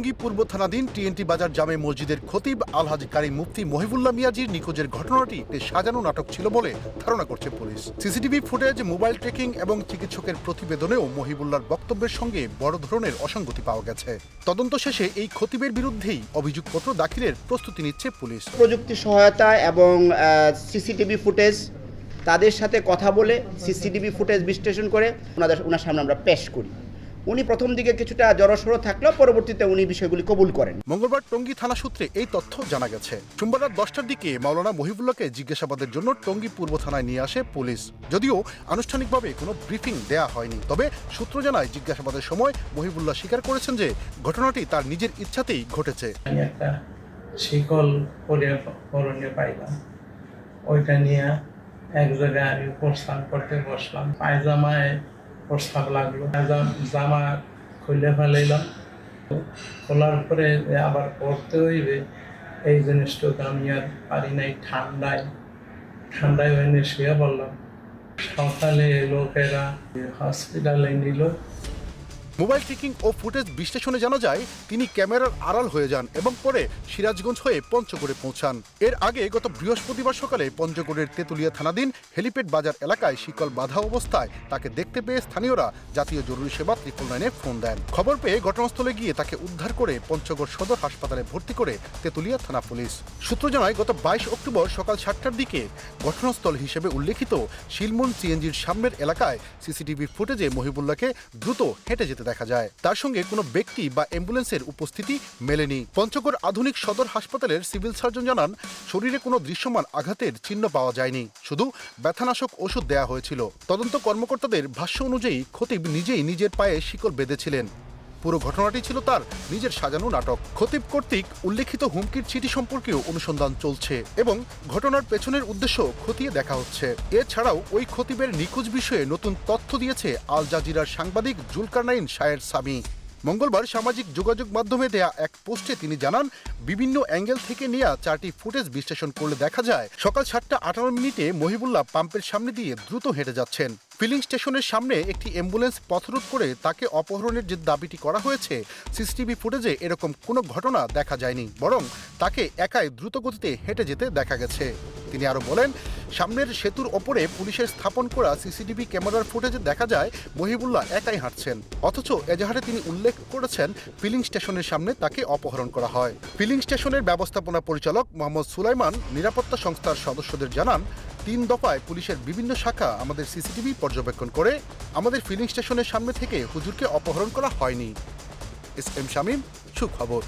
টঙ্গী পূর্ব থানাধীন টিএনটি বাজার জামে মসজিদের খতিব আলহাজ কারি মুফতি মহিবুল্লাহ মিয়াজির নিখোঁজের ঘটনাটি একটি সাজানো নাটক ছিল বলে ধারণা করছে police. CCTV footage, mobile tracking এবং চিকিৎসকের প্রতিবেদনেও মহিবুল্লাহর বক্তব্যের সঙ্গে বড় ধরনের অসঙ্গতি পাওয়া গেছে। তদন্ত শেষে এই খতিবের বিরুদ্ধেই অভিযোগপত্র দাখিলের প্রস্তুতি নিচ্ছে পুলিশ। প্রযুক্তি সহায়তা এবং সিসিটিভি ফুটেজ তাদের সাথে কথা বলে সিসিটিভি ফুটেজ বিশ্লেষণ করে ওনাদের ওনার সামনে আমরা পেশ করি। উনি প্রথম দিকে কিছুটা জড়সড় থাকলেও পরবর্তীতে উনি বিষয়গুলি কবুল করেন। মঙ্গলবার টঙ্গী থানা সূত্রে এই তথ্য জানা গেছে। সোমবার রাত দশটার দিকে মাওলানা মহিবুল্লাহকে জিজ্ঞাসাবাদের জন্য টঙ্গী পূর্ব থানায় নিয়ে আসে পুলিশ। যদিও আনুষ্ঠানিকভাবে কোনো ব্রিফিং দেয়া হয়নি। তবে সূত্র জানায় জিজ্ঞাসাবাদের সময় মহিবুল্লাহ স্বীকার করেছেন যে ঘটনাটি তার নিজের ইচ্ছাতেই ঘটেছে। একটা শিকল পরে পাইলাম। ওইটা নিয়ে এক জায়গায় আমি প্রস্তাব করতে বসলাম। পায়জামায় প্রস্তাব লাগল। জামা খুলে ফেলাইলাম খোলার পরে আবার পড়তে হইবে। এই জিনিসটুকু আমি আর পারি নাই ঠান্ডায় ঠান্ডায় হয়ে শুয়ে পড়লাম। সকালে লোকেরা হসপিটালে নিল। মোবাইল ট্রেকিং ও ফুটেজ বিশ্লেষণে জানা যায়, তিনি ক্যামেরার আড়াল হয়ে যান এবং পরে সিরাজগঞ্জ হয়ে পঞ্চগড়ে পৌঁছান। এর আগে গত বৃহস্পতিবার সকালে পঞ্চগড়ের তেতুলিয়া থানাধীন হেলিপ্যাড বাজার এলাকায় শিকল বাধা অবস্থায় তাকে দেখতে পেয়ে স্থানীয়রা জাতীয় জরুরি সেবা ত্রিপল নাইনে ফোন দেন। খবর পেয়ে ঘটনাস্থলে গিয়ে তাকে উদ্ধার করে পঞ্চগড় সদর হাসপাতালে ভর্তি করে তেতুলিয়া থানা পুলিশ। সূত্র জানায়, গত বাইশ অক্টোবর সকাল সাতটার দিকে ঘটনাস্থল হিসেবে উল্লেখিত শিলমুন সিএনজির সামনের এলাকায় সিসিটিভি ফুটেজে মহিবুল্লাহকে দ্রুত হেঁটে যেতে দেখা যায়। তার সঙ্গে কোনো ব্যক্তি বা অ্যাম্বুলেন্সের উপস্থিতি মেলেনি। পঞ্চগড় আধুনিক সদর হাসপাতালের সিভিল সার্জন জানান, শরীরে কোনো দৃশ্যমান আঘাতের চিহ্ন পাওয়া যায়নি। শুধু ব্যথানাশক ওষুধ দেয়া হয়েছিল। তদন্ত কর্মকর্তাদের ভাষ্য অনুযায়ী খতিব নিজেই নিজের পায়ে শিকল বেঁধেছিলেন। পুরো ঘটনাটি ছিল তার নিজের সাজানো নাটক। খতিব কর্তৃক উল্লেখিত হুমকির চিঠি সম্পর্কেও অনুসন্ধান চলছে এবং ঘটনার পেছনের উদ্দেশ্য খতিয়ে দেখা হচ্ছে। এছাড়াও ওই খতিবের নিখোঁজ বিষয়ে নতুন তথ্য দিয়েছে আল জাজিরার সাংবাদিক জুলকারনাইন শায়ের সামি মঙ্গলবার সামাজিক যোগাযোগ মাধ্যমে দেয়া এক পোস্টে তিনি জানান, বিভিন্ন অ্যাঙ্গেল থেকে নেওয়া চারটি ফুটেজ বিশ্লেষণ করলে দেখা যায়, সকাল সাতটা আঠারো মিনিটে মহিবুল্লাহ পাম্পের সামনে দিয়ে দ্রুত হেঁটে যাচ্ছেন। ফিলিং স্টেশনের সামনে একটি অ্যাম্বুলেন্স পথরোধ করে তাকে অপহরণের যে দাবিটি করা হয়েছে, সিসিটিভি ফুটেজে এরকম কোনো ঘটনা দেখা যায়নি, বরং তাকে একাই দ্রুত গতিতে হেঁটে যেতে দেখা গেছে। তিনি আরও বলেন সামনের সেতুর ওপরে পুলিশের স্থাপন করা সিসিটিভি ক্যামেরার ফুটেজে দেখা যায়, মহিবুল্লাহ একাই হাঁটছেন। অথচ এজাহারে তিনি উল্লেখ করেছেন, ফিলিং স্টেশনের সামনে তাকে অপহরণ করা হয়। ফিলিং স্টেশনের ব্যবস্থাপনা পরিচালক মোহাম্মদ সুলাইমান নিরাপত্তা সংস্থার সদস্যদের জানান, তিন দফায় পুলিশের বিভিন্ন শাখা আমাদের সিসিটিভি পর্যবেক্ষণ করে, আমাদের ফিলিং স্টেশনের সামনে থেকে হুজুরকে অপহরণ করা হয়নি। এস এম শামীম, সুখবর।